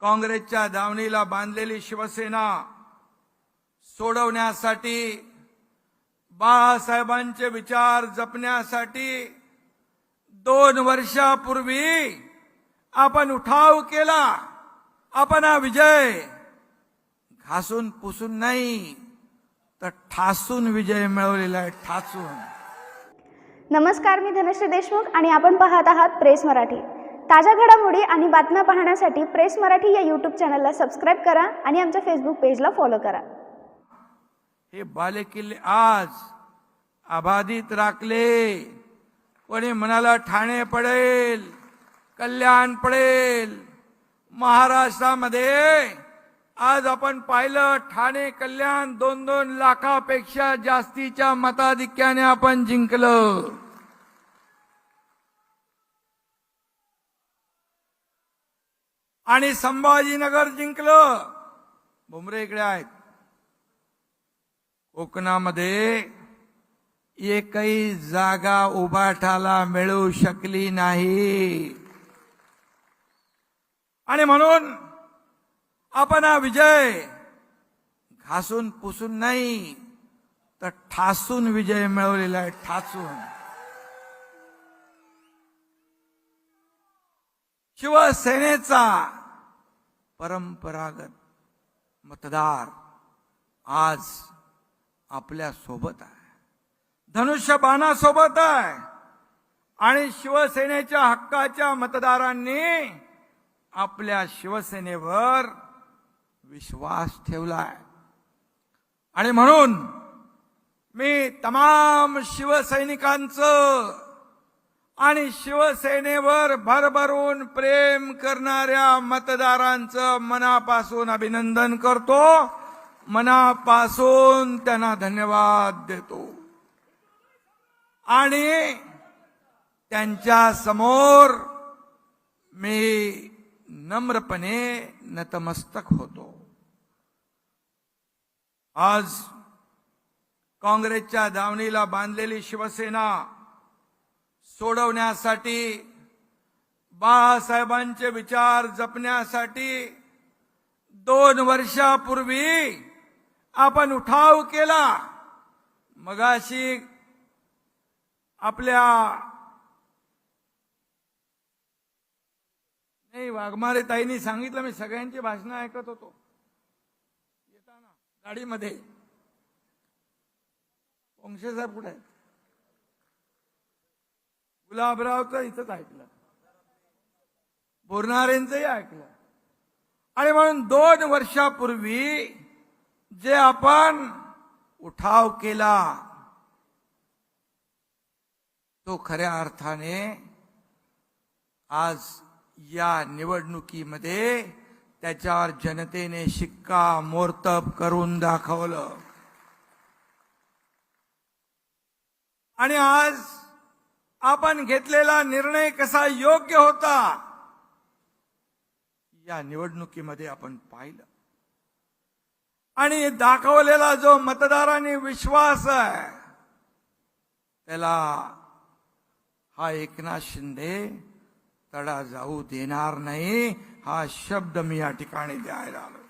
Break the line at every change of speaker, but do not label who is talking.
काँग्रेसच्या दावणीला बांधलेली शिवसेना सोडवण्यासाठी बाळासाहेबांचे विचार जपण्यासाठी दोन वर्षापूर्वी आपण उठाव केला. आपण हा विजय घासून पुसून नाही तर ठासून विजय मिळवलेला आहे ठासून.
नमस्कार मी धनश्री देशमुख आणि आपण पाहत आहात प्रेस मराठी. ताज्या घडामोडी आणि बातम्या पाहण्यासाठी प्रेस मराठी या यूट्यूब चॅनलला सबस्क्राईब करा आणि आमच्या फेसबुक पेजला फॉलो करा.
हे बालेकिल्ले आज अबाधित राखले. कोणी म्हणाला ठाणे पडेल कल्याण पडेल. महाराष्ट्रामध्ये आज आपण पाहिलं ठाणे कल्याण दोन दोन लाखापेक्षा जास्तीच्या मताधिक्याने आपण जिंकलं. आणि संभाजीनगर जिंकलं. भुमरे इकडे आहेत. कोकणामध्ये एकही जागा उभाठाला मिळू शकली नाही. आणि म्हणून आपण हा विजय घासून पुसून नाही तर ठासून विजय मिळवलेला आहे ठासून. शिवसेनेचा परंपरागत मतदार आज आपल्यासोबत आहे. धनुष्यबाणासोबत आहे. आणि शिवसेनेच्या हक्काच्या मतदारांनी आपल्या शिवसेनेवर विश्वास ठेवलाय. आणि म्हणून मी तमाम शिवसैनिकांचं आणि शिवसेनेवर भरभरून प्रेम करणाऱ्या मतदारांचं मनापासून अभिनंदन करतो. मनापासून त्यांना धन्यवाद देतो. आणि त्यांच्यासमोर मी नम्रपणे नतमस्तक होतो. आज काँग्रेसच्या धावणीला बांधलेली शिवसेना सोडवण्यासाठी बाळासाहेबांचे विचार जपण्यासाठी दोन वर्षापूर्वी आपण उठाव केला. मगाशी आपल्या नाही वाघमारे ताईंनी सांगितलं मी सगळ्यांची भाषणं ऐकत होतो. येताना गाडीमध्ये. वंशेसाहेब कुठे आहेत? गुलाबरावचं इथंच ऐकलं. बोरणारेंचंही ऐकलं. आणि म्हणून दोन वर्षापूर्वी जे आपण उठाव केला तो खऱ्या अर्थाने आज या निवडणुकीमध्ये त्याच्यावर जनतेने शिक्का मोर्तब करून दाखवलं. आणि आज आपण घेतलेला निर्णय कसा योग्य होता? या निवडणुकीमध्ये आपण पाहिलं. आणि दाखवलेला जो मतदारांनी विश्वास आहे त्याला हा एकनाथ शिंदे तडा जाऊ देणार नाही हा शब्द मी या ठिकाणी द्यायला आलो